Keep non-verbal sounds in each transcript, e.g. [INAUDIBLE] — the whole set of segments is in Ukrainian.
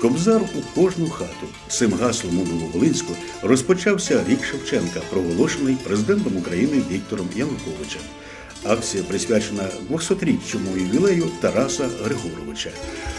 Кобзар у кожну хату. Цим гаслом у Нововолинську розпочався рік Шевченка, проголошений президентом України Віктором Януковичем. Акція присвячена 200-річчому ювілею Тараса Григоровича.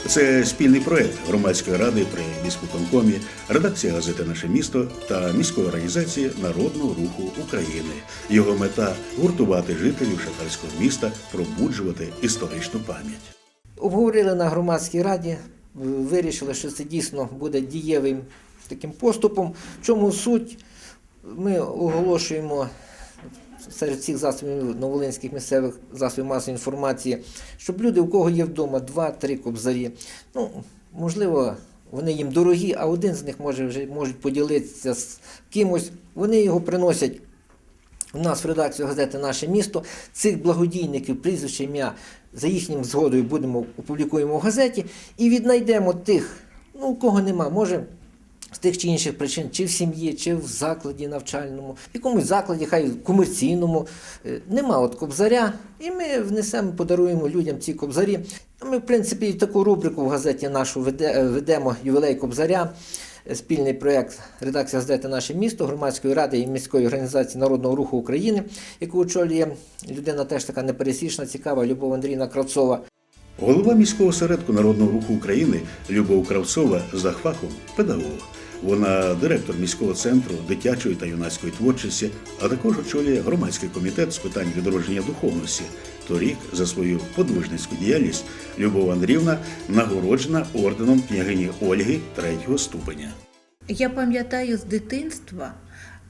Це спільний проект громадської ради при міськвиконкомі, редакція газети Наше місто та міської організації Народного руху України. Його мета гуртувати жителів шахтарського міста, пробуджувати історичну пам'ять. Обговорили на громадській раді, вирішили, що це дійсно буде дієвим таким поступом. В чому суть? Ми оголошуємо серед всіх засобів новолинських місцевих засобів масової інформації, щоб люди, у кого є вдома два-три кобзарі, ну, можливо, вони їм дорогі, а один з них може вже можуть поділитися з кимось. Вони його приносять у нас в редакцію газети Наше місто цих благодійників, прізвище ім'я за їхнім згодою будемо опублікуємо в газеті і віднайдемо тих, ну кого нема, може. З тих чи інших причин, чи в сім'ї, чи в закладі навчальному, в якомусь закладі, хай комерційному, е, нема от кобзаря, і ми внесемо, подаруємо людям ці кобзарі. Ми, в принципі, таку рубрику в газеті нашу е, ведемо ювілей кобзаря спільний проєкт редакція здати Наше місто громадської ради і міської організації Народного руху України, яку очолює людина теж така непересічна, цікава Любов Андрійна Кравцова. Голова міського осередку Народного руху України Любов Кравцова за фахом педагог. Вона директор міського центру дитячої та юнацької творчості, а також очолює громадський комітет з питань відродження духовності. Торік за свою подвижницьку діяльність Любов Андрівна нагороджена орденом княгині Ольги третього ступеня. Я пам'ятаю з дитинства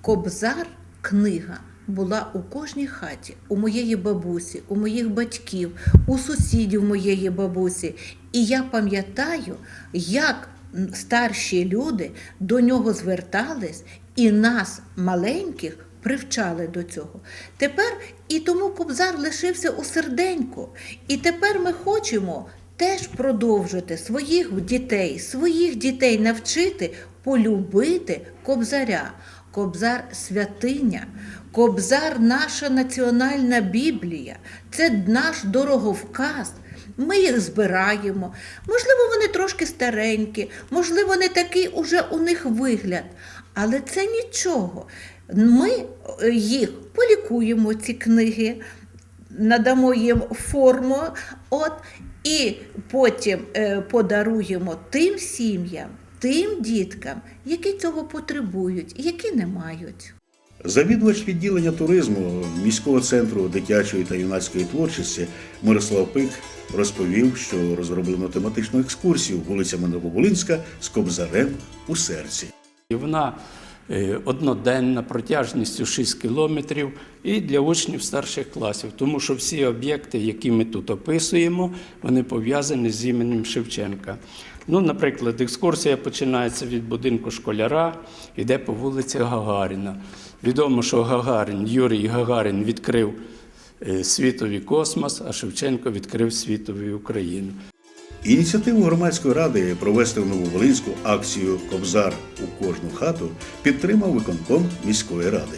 Кобзар книга була у кожній хаті, у моєї бабусі, у моїх батьків, у сусідів моєї бабусі. І я пам'ятаю, як старші люди до нього звертались і нас, маленьких, привчали до цього. Тепер і тому Кобзар лишився у серденьку. І тепер ми хочемо теж продовжити своїх дітей, своїх дітей навчити полюбити Кобзаря. Кобзар святиня, Кобзар наша національна Біблія, це наш дороговказ. Ми їх збираємо. Можливо, вони трошки старенькі, можливо, не такий уже у них вигляд. Але це нічого. Ми е, їх полікуємо, ці книги, надамо їм форму, от, і потім е, подаруємо тим сім'ям, тим діткам, які цього потребують, які не мають. Завідувач відділення туризму міського центру дитячої та юнацької творчості Мирослав Пик розповів, що розроблено тематичну екскурсію вулицями Нововолинська з кобзарем у серці. Вона одноденна протяжністю 6 кілометрів і для учнів старших класів, тому що всі об'єкти, які ми тут описуємо, вони пов'язані з іменем Шевченка. Ну, наприклад, екскурсія починається від будинку школяра, йде по вулиці Гагаріна. Відомо, що Гагарин, Юрій Гагарин відкрив е, світовий космос, а Шевченко відкрив світовий Україну. Ініціативу громадської ради провести в Нововолинську акцію Кобзар у кожну хату підтримав виконком міської ради.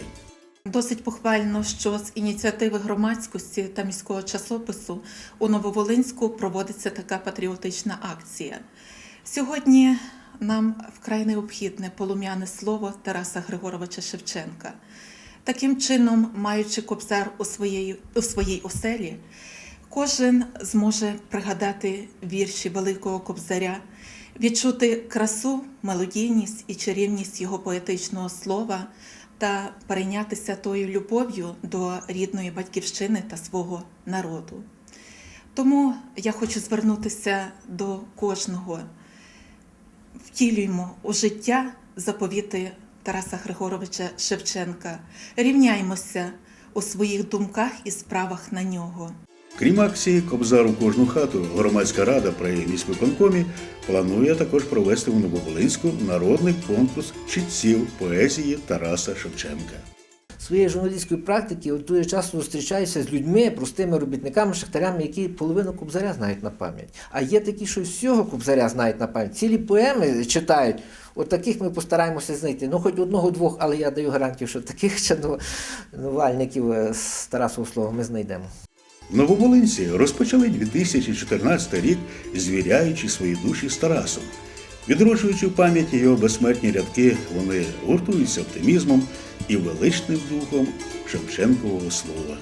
Досить похвально, що з ініціативи громадськості та міського часопису у Нововолинську проводиться така патріотична акція. Сьогодні нам вкрай необхідне полум'яне слово Тараса Григоровича Шевченка. Таким чином, маючи кобзар у своїй, у своїй оселі, кожен зможе пригадати вірші Великого Кобзаря, відчути красу, мелодійність і чарівність його поетичного слова та перейнятися тою любов'ю до рідної батьківщини та свого народу. Тому я хочу звернутися до кожного. Втілюємо у життя заповіти Тараса Григоровича Шевченка, рівняймося у своїх думках і справах на нього. Крім акції Кобзар у кожну хату, громадська рада при міськвиконкомі планує також провести у Нововолинську народний конкурс читців поезії Тараса Шевченка. Своєї журналістської практики от дуже часто зустрічаюся з людьми, простими робітниками, шахтарями, які половину кобзаря знають на пам'ять. А є такі, що всього кобзаря знають на пам'ять. Цілі поеми читають. От таких ми постараємося знайти. Ну, хоч одного-двох, але я даю гарантію, що таких [LAUGHS] шанувальників е, з Тарасового слова ми знайдемо. Нововолинці розпочали 2014 рік, звіряючи свої душі з Тарасом. Відроджуючи в пам'яті його безсмертні рядки, вони гуртуються оптимізмом і величним духом Шевченкового слова.